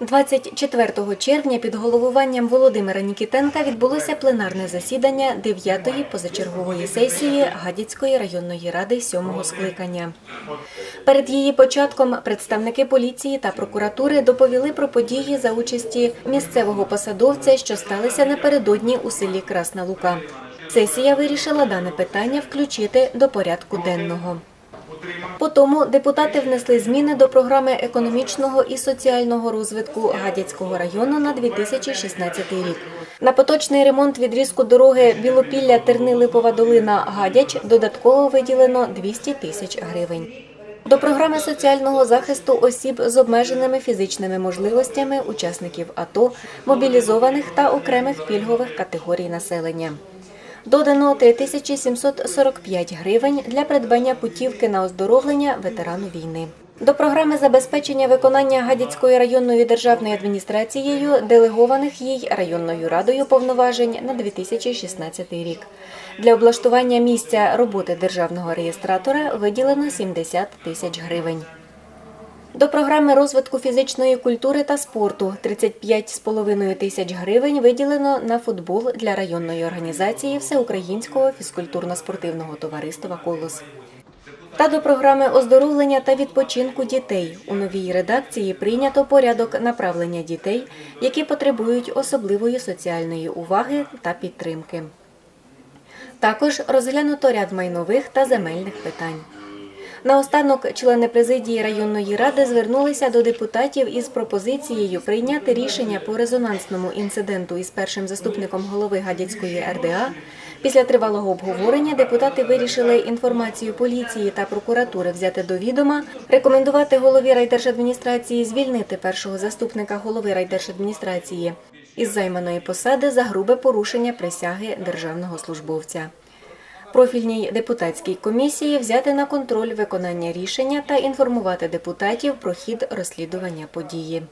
24 червня під головуванням Володимира Нікітенка відбулося пленарне засідання 9-ї позачергової сесії Гадяцької районної ради 7-го скликання. Перед її початком представники поліції та прокуратури доповіли про події за участі місцевого посадовця, що сталися напередодні у селі Красна Лука. Сесія вирішила дане питання включити до порядку денного. По тому депутати внесли зміни до програми економічного і соціального розвитку Гадяцького району на 2016 рік. На поточний ремонт відрізку дороги Білопілля Терни-Липова долина Гадяч додатково виділено 200 тисяч гривень. До програми соціального захисту осіб з обмеженими фізичними можливостями, учасників АТО, мобілізованих та окремих пільгових категорій населення. Додано 3745 гривень для придбання путівки на оздоровлення ветерану війни. До програми забезпечення виконання Гадяцькою районною державною адміністрацією делегованих їй районною радою повноважень на 2016 рік. Для облаштування місця роботи державного реєстратора виділено 70 тисяч гривень. До програми розвитку фізичної культури та спорту 35,5 тисяч гривень виділено на футбол для районної організації Всеукраїнського фізкультурно-спортивного товариства Колос. Та до програми оздоровлення та відпочинку дітей у новій редакції прийнято порядок направлення дітей, які потребують особливої соціальної уваги та підтримки. Також розглянуто ряд майнових та земельних питань. Наостанок члени президії районної ради звернулися до депутатів із пропозицією прийняти рішення по резонансному інциденту із першим заступником голови Гадяцької РДА. Після тривалого обговорення депутати вирішили інформацію поліції та прокуратури взяти до відома, рекомендувати голові райдержадміністрації звільнити першого заступника голови райдержадміністрації із займаної посади за грубе порушення присяги державного службовця. Профільній депутатській комісії взяти на контроль виконання рішення та інформувати депутатів про хід розслідування події.